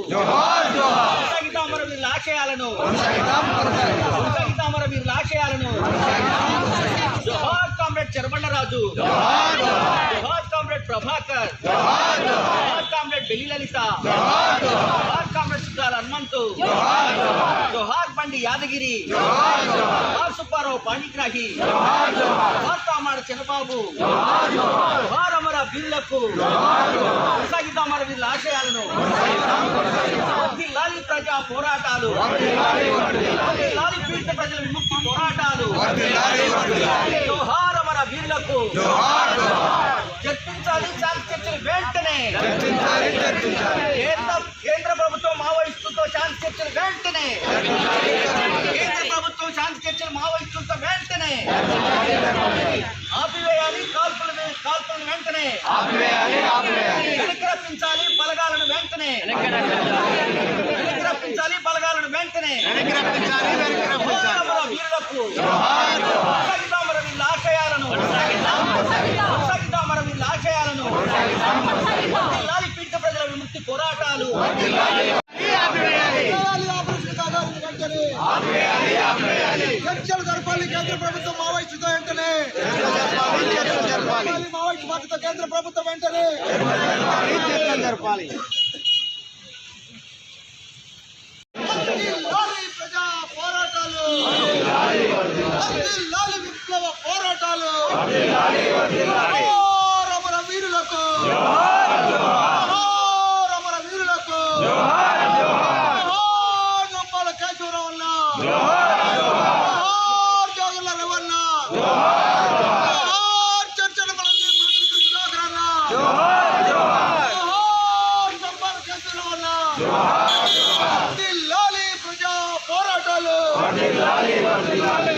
వీరులకు జోహార్ జోహార్ ఆశయాలను కొనసాగిద్దాం ఆశయాలను జోహార్ కామ్రేడ్ చెరబండరాజు జోహార్ కామ్రేడ్ ప్రభాకర్ జోహార్ కామ్రేడ్ బెల్లి లలిత జోహార్ కామ్రేడ్ సుధాల్ హనుమంతు జోహార్ బండి యాదగిరి జోహార్ సుబ్బారావు పాణిగ్రాహి జోహార్ కామాడ చంద్రబాబు జోహార్ అమర బిల్లకు జోహార్ జోహార్ ఆశయాలను పోరాటాలు. పీడిత ప్రజల విముక్తి పోరాటాలు. వర్ధిల్లాలి వర్ధిల్లాలి జోహార్ అమర వీరులకు చర్చించాలి శాంతి చర్చలు వెంటనే. కేంద్ర కేంద్ర ప్రభుత్వం మావోయిస్టులతో శాంతి చర్చలు వెంటనే. కేంద్ర ప్రభుత్వం శాంతి చర్చలు మావోయిస్టులతో వెంటనే. ఆపివేయాలి కాల్పులు కాల్పులను వెంటనే. ఆపివేయాలి ఆపివేయాలి వెనక్కి రప్పించాలి బలగాలను వెంటనే వెనక్కి రప్పించాలి బలగాలను వెంటనే వెనక్కి రప్పించాలి వెనక్కి రప్పించాలి కొనసాగిద్దాం మన వీళ్ళ ఆశయాలను కొనసాగిద్దాం మన వీళ్ళ ఆశయాలను వర్ధిల్లాలి పీడిత ప్రజల విముక్తి పోరాటాలు చర్చలు జరపాలి కేంద్ర ప్రభుత్వం మావోయిస్టుతో వెంటనే జరపాలి మావోయిస్టు కేంద్ర ప్రభుత్వం వెంటనే జరపాలి వర్ధిల్లాలి ప్రజా పోరాటాలు వర్ధిల్లాలి విప్లవ పోరాటాలు. జోహార్ అమర వీరులకు. జోహార్ అమర వీరులకు. జోహార్ నొప్పాల కేశవరావన్న జోహార్ జోగుల రవన్న జోహార్ చర్చల మనసు సుధాకరన్న జోహార్ సంపాద కేశవరావన్న వర్ధిల్లాలి ప్రజా పోరాటాలు